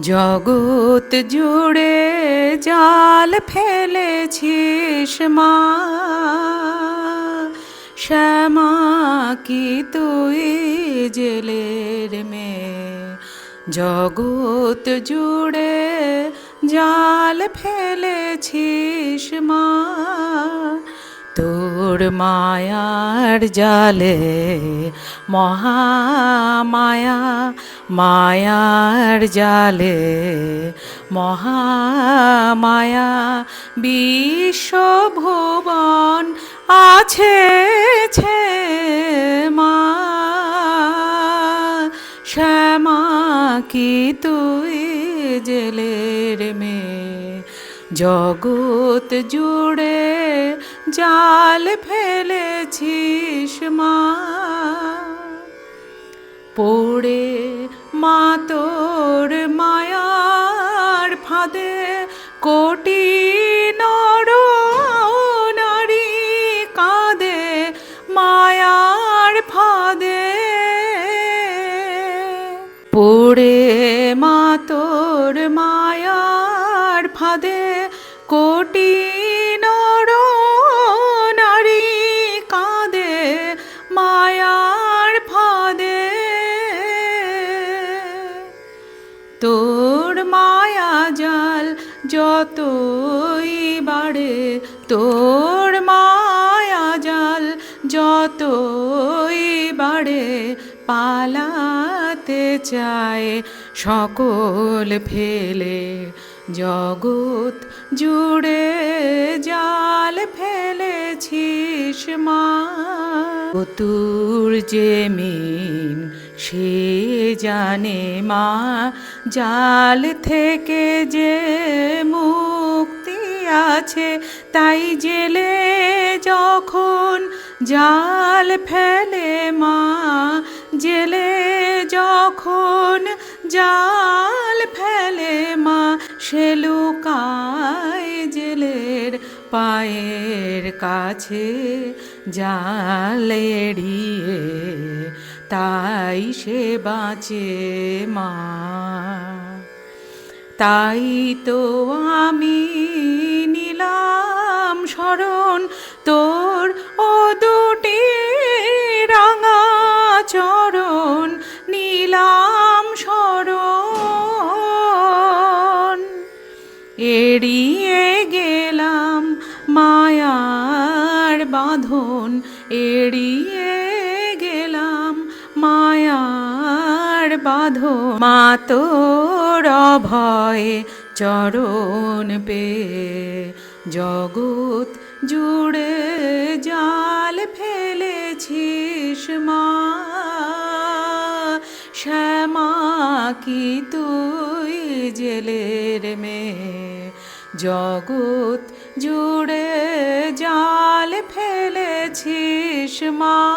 জগৎ জুড়ে জাল ফেলেছিস মা। শ্যামা, কি তুই জেলের মেয়ে? জগৎ জুড়ে জাল ফেলেছিস মা। তোর মায়ার জালে, মহামায়া মায়ার জালে, মহামায়া বিশ্বভুবন আছে মা। শ্যামা, কি তুই জেলের মেয়ে? জগৎ জুড়ে জাল ফেলেছিস মা। পড়ে মা তোর মায়ার ফাঁদে কোটি নর নারী কাঁদে মায়ার ফাঁদে। পড়ে মা তোর মায়ার ফাঁদে কোটি যতই বাড়ে তোর মায়া জাল, যতই বাড়ে পালাতে চায় সকল ফেলে। জগৎ জুড়ে জাল ফেলেছিস মা। তুর যে মিন সে জানে মা, জাল থেকে যে মুক্তি আছে, তাই জেলে যখন জাল ফেলে মা, জেলে যখন জাল ফেলে মা, সে লুকায় জেলের পায়ের কাছে, জাল এড়িয়ে তাই সে বাঁচে মা। তাই তো আমি নিলাম স্মরণ তোর ও দুটি রাঙা চরণ, নিলাম স্মরণ এড়িয়ে গেলাম মায়ার বাঁধন, এড়িয়ে বাঁধন মা তোর ভয়ে চরণ পে। জগৎ জুড়ে জাল ফেলেছিস মা। শ্যামা কি তুই জেলের মেয়ে? জগৎ জুড়ে জাল ফেলেছিস মা।